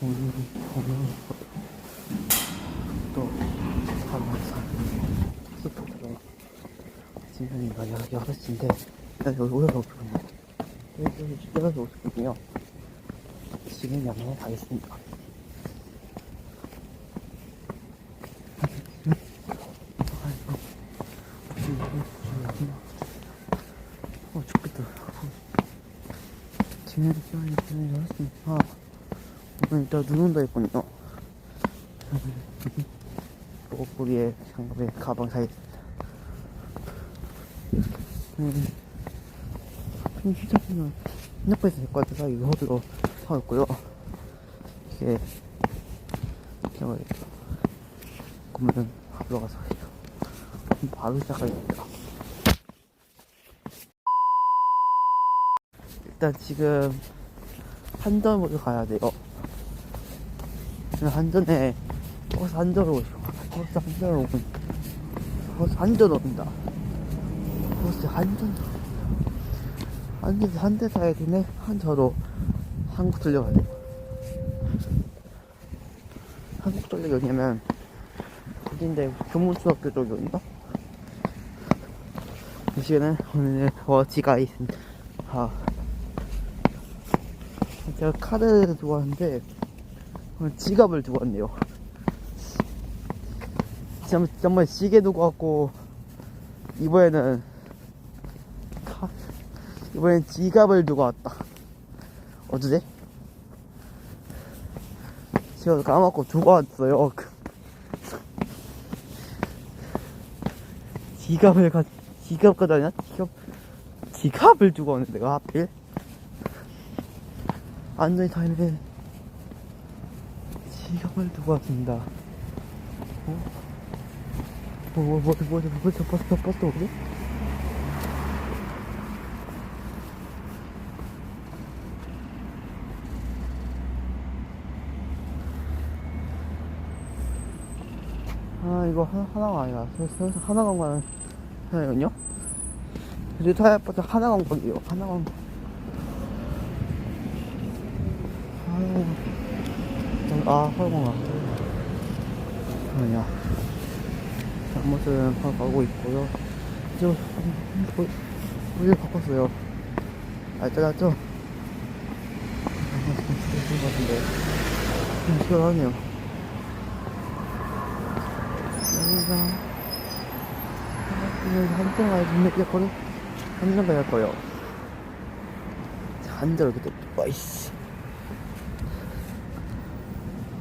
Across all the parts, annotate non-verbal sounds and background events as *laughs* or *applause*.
보면 또 사마산 스포츠로 지금이 막 6시인데 일단 여기 올라가 보거든요 여기 올라가 오거든요 지금 양양에 가겠습니다. 어 죽겠다 지금 시간이 지금 6시니까 일단 눈 온다 했거든요. 목걸이에 장갑에 가방 사겠습니다 음, 좀 휴대폰은 생각보다 될것 같아서 이거 호두로 사왔고요? 이게 제가 그러면 하러 가서 바로 시작하겠습니다 일단 지금 한전으로 가야 돼요 한전에 버스 한전으로 오시고 버스 한전으로 오고 버스 한전 온다. 버스 한전. 한전 한대 사야 되네. 한저로 한국 들려가야 돼요 한국 들려 여기면 어딘데 교문중학교 쪽이 온다? 이 시간에 오늘 어지가 있습니다 아. 제가 카드 두고 왔는데 오늘 지갑을 두고 왔네요. 정말, 정말 시계 두고 왔고 이번에는 카, 이번엔 지갑을 두고 왔다. 어쩌지? 제가 까먹고 두고 왔어요. 그 지갑을 가 지갑 가다냐? 지갑 지갑을 두고 왔는데 내가 하필? 안전히 타는데 지갑을 두고 왔습니다. 어? 뭐, 뭐, 뭐, 뭐, 뭐, 버스, 저 버스 오지? 아, 이거 하나, 하나가 아니라, 서, 서, 하나만 하나거든요? 그래도 타야버스 하나만 거기요, 하나만. 아유. 아, 헐공아. 뭐냐. 잘못은 가고 있고요. 저, 우유 바꿨어요. 아, 짜놨죠? 것 같은데. 좀 시원하네요. 여기가, 여기 한정 가야 되 거든 한정 가야 할 거예요. 한정 이렇게 또, 와이씨.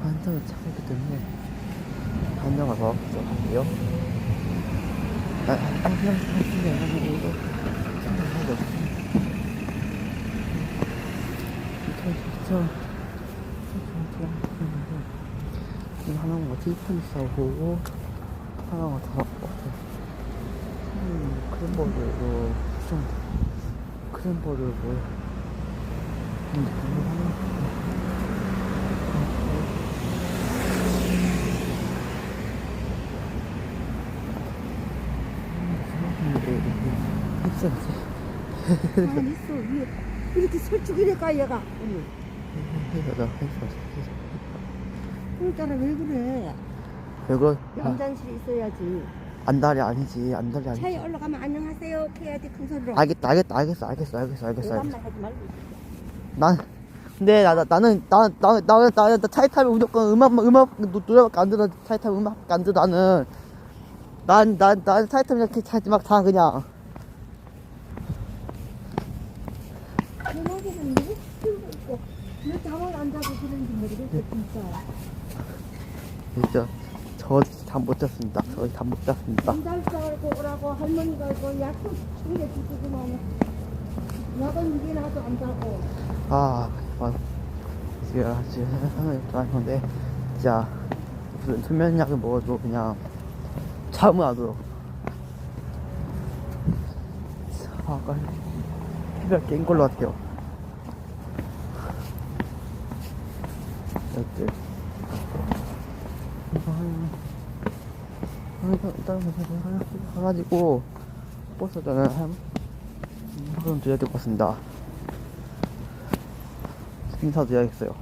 한정을 찾고 있기 때문에 한정 가서 들어갈게요. 아, 아, 그냥 한정이 아니고 이거 생각하고 진짜 진짜 이거 하나만 티프니 싸고 하나만 더 없어. 음, 크림버드로 좀 크림버드로 음, 하나 흡수하지. 가만히 있어. 왜 이렇게 설득이래까 얘가. 흡수하지. 그러잖아 왜 그래. 이거 아, 영장실에 있어야지. 안달이 아니지. 안달이 차에 아니지. 올라가면 안녕하세요 해야지 큰 소리로. 알겠다, 알겠다, 알겠어, 알겠어, 알겠어, 알겠어, 알겠어. 말 하지 말고. 난 근데 나, 나 나는 나나나나 차이 타면 무조건 음악 음악 노- 노래밖에 안 들어 차이 타면 음악밖에 안 들어 나는 난난난 차이 타면 이렇게 차지 막다 그냥 전화기는 누구 키우고 있고 왜 잠을 안 자고 그런지 모르겠어 진짜. 진짜 저 잠못 잤습니다. 저잠못 잤습니다. 오라고 할머니가 그 약속 챙겨주시구만. 약은 이게 나도 안 자고. 아, 맞. 제가 지금 하는 입장 건데, 진짜, 무슨 수면약을 먹어도 그냥, 잠을 안 들어. 아까, 피가 깬 걸로 같아요. 이렇게. 일단, 가가지고, 버스 저는 한, 그럼 드려야 될 것 같습니다. 인사드려야겠어요.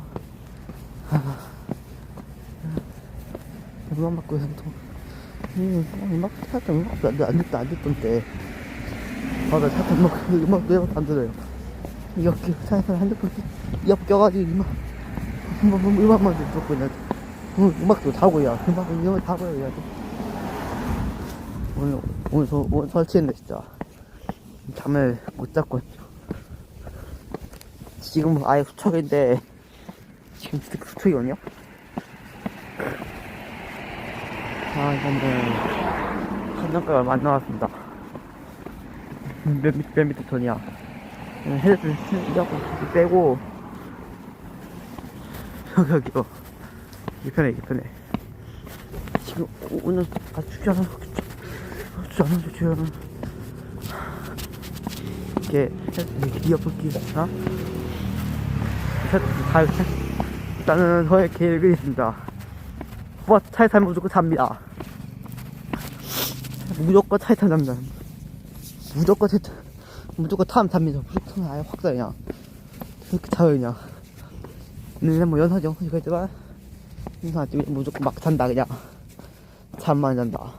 음악 받고 해서 또 음, 음악 살짝 음악도 안, 안 듣다 안때 맞아 살짝 음악 음악도 음악도 안 들어요 이거 살짝 핸드폰 옆 껴가지고 음악 음악, 음악만 듣고 그냥 음, 음악도 다고요 음악 음악 다고요 그냥 오늘 오늘 저 오늘 설치했네 진짜. 잠을 못 잤거든요 지금 아예 수척인데 지금 진짜 수척이거든요? 아 이거는 한정가가 얼마 안 나왔습니다. 몇, 몇, 몇 미터 톤이야. 헤드를 쓰려고 빼고 여기 여기요. 이게 편해 이게 편해 지금 오- 오늘 아 춥지 않아 춥지 않아. 춥지 않아 이렇게 헤드 이어폰 끼잖아 다 이렇게 일단은 저의 계획이 있습니다. 뭐 차에 타면 무조건 잡니다. 무조건 차에 타면 잡니다. 무조건 타 무조건 타면 잡니다. 무조건 아예 확 사, 그냥 그렇게 타요 그냥 근데 뭐 연사지 영상이 그랬지만 연사지 무조건 막 잔다 그냥. 잠만 잔다.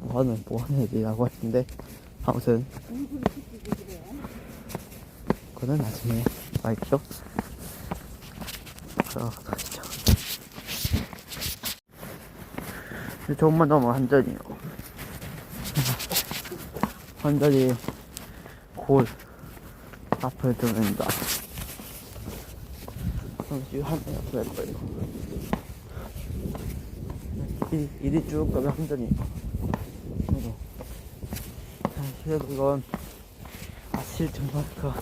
뭐하는 뭐하는 애들이라고 했는데 아무튼. 그거는 나중에 하시죠 이제 조금만 넘어 한전이요. 한전이 곧 앞을 들어옵니다 잠시 한전이 앞을 할 거예요 이, 이리 쭉 가면 한전이 자, 그래도 이건 아실 등반가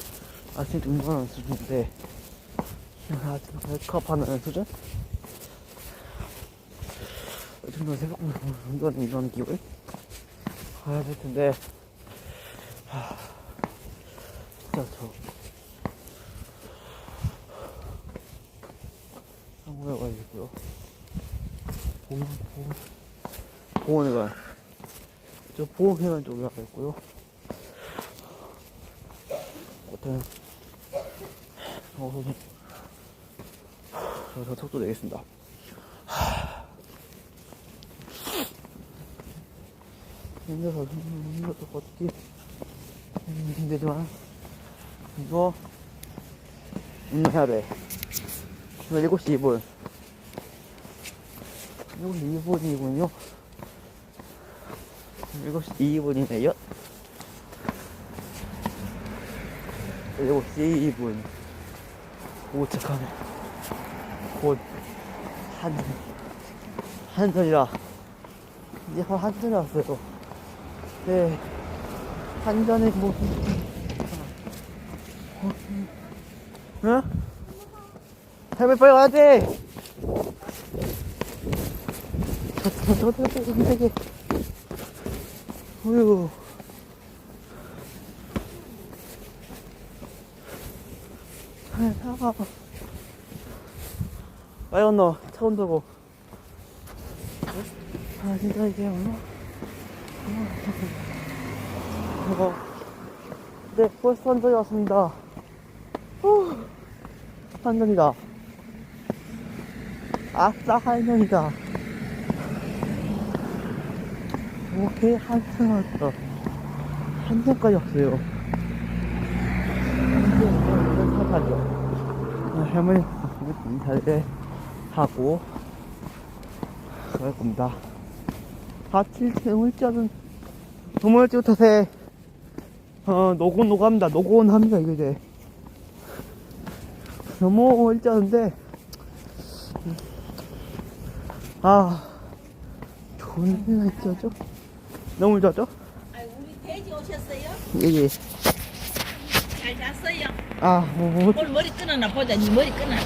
아실 등반하는 수준인데. 내가 백업하는 수준? 이 정도 생각보다 운전 이런 기분? 가야 될 텐데. 하, 저 한국에 가지고요 공원 공원 공원에 가요 저 보험회관 쪽에 가겠고요 어떤 어, 저, 저 속도 내겠습니다. 힘들어, 힘들어, 어떻게. 힘들지만, 이거, 운동해야 돼. 이거 7시 2분. 7시 2분이군요. 7시 2분이네요. 7시 2분. 도착하네. 곧, 한, 한전이라. 이제 한전이 왔어요. 네. 뭐, 어, 응? 할머니 빨리 와야 돼! 저, 저, 저, 저, 저, 힘들게. 어휴. 아. 빨리 건너, 차 온다고. 아, 진짜 이게 얼마? 이거. 네, 벌써 한전이 왔습니다. 후, 한전이다. 아싸, 한전이다. 오케이, 한전 왔다. 한전까지 왔어요. 사사죠. 할머니, 인사를 하고, 그럴 겁니다. 아칠 일자는 너무 일찍부터 어 노곤 노갑니다 노곤 합니다 이게 이제 너무 일자는데 아 좋은 일이나 있죠 너무 일자죠 아이, 우리 돼지 오셨어요? 예예 잘 잤어요? 아 뭐 뭐, 오늘 머리 끊어나 보자. 니 머리 끊어.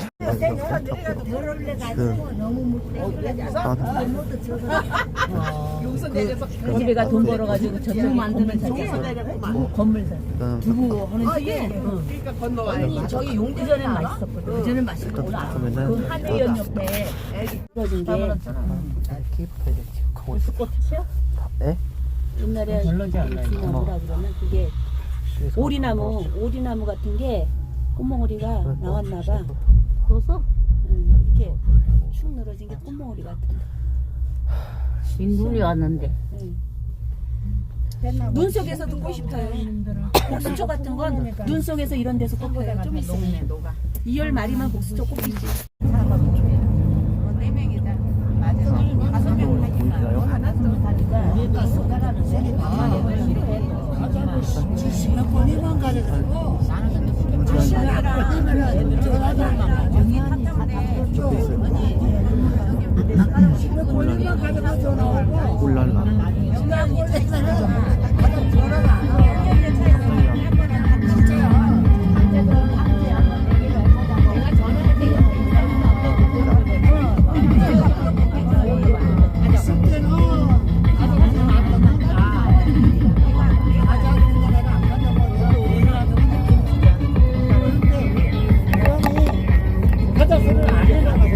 우리가 돈 벌어가지고 저쪽에 건물 샀어. 건물 샀어. 일단 두부 하는 집에 아니 저기 용기 전엔 맛있었거든. 그 전엔 맛있고 오늘 안 그러면은 그 한의원 옆에 떨어진 게 있어 꽃이요? 예? 옛날에 어. 나무라 그러면 그게 오리나무 오리나무 같은 게 꽃몽오리가 나왔나 봐. 벗어? 응, 이렇게 축 늘어진 게 꽃몽오리 같은. 빈눈이 왔는데. 응. 눈 속에서도 꽃이 펴요. 복수초 같은 건 눈 속에서 이런 데서 꽃 펴요. 좀 있으면. 2월 말이면 복수초 꽃 피지. 울랄라. 제발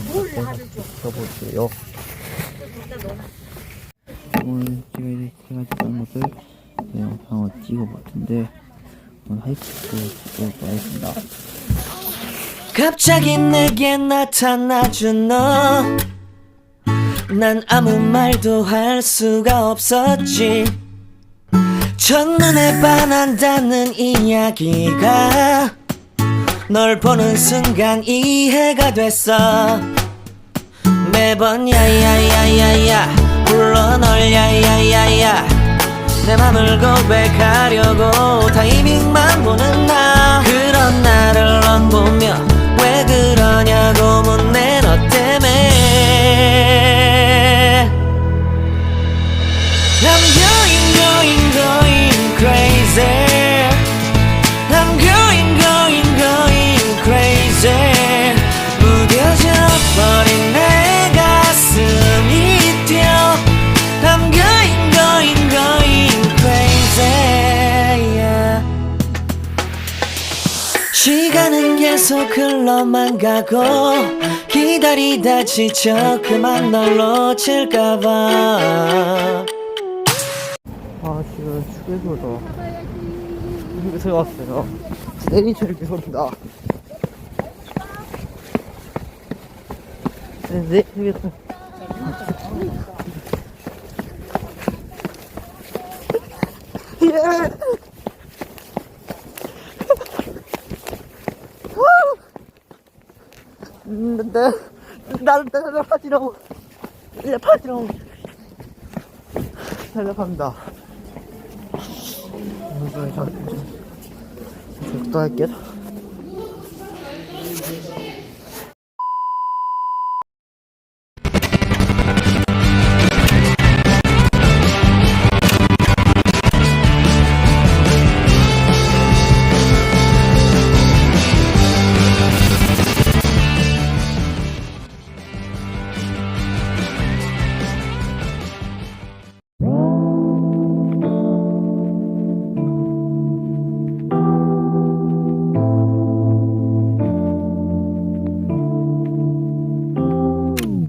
하나. 휴게소 다시 가볼게요. 오늘 찍은 것을 네, 영상을 찍어볼 텐데 오늘 하이킥을 찍어볼까 하겠습니다. 갑자기 내게 나타나준 너. 난 아무 말도 할 수가 없었지. 첫눈에 반한다는 이야기가 널 보는 순간 이해가 됐어. 매번 야야야야야 불러 널 야야야야. 내 맘을 고백하려고 타이밍만 보는 나. 그런 나를 넌 보며 왜 그러냐고 묻네 너 때문에. I'm going going going crazy 흘러만 가고 기다리다 지쳐 그만 널 놓칠까봐 아 지금 휴게소로 휴게소에 왔어요. 내리쳐 휴게소입니다. 네, 네. *laughs* 예. 음, 나, 나, 나, 나 파지라고. 나 파지라고. 달려갑니다. 저, 적도 할게요.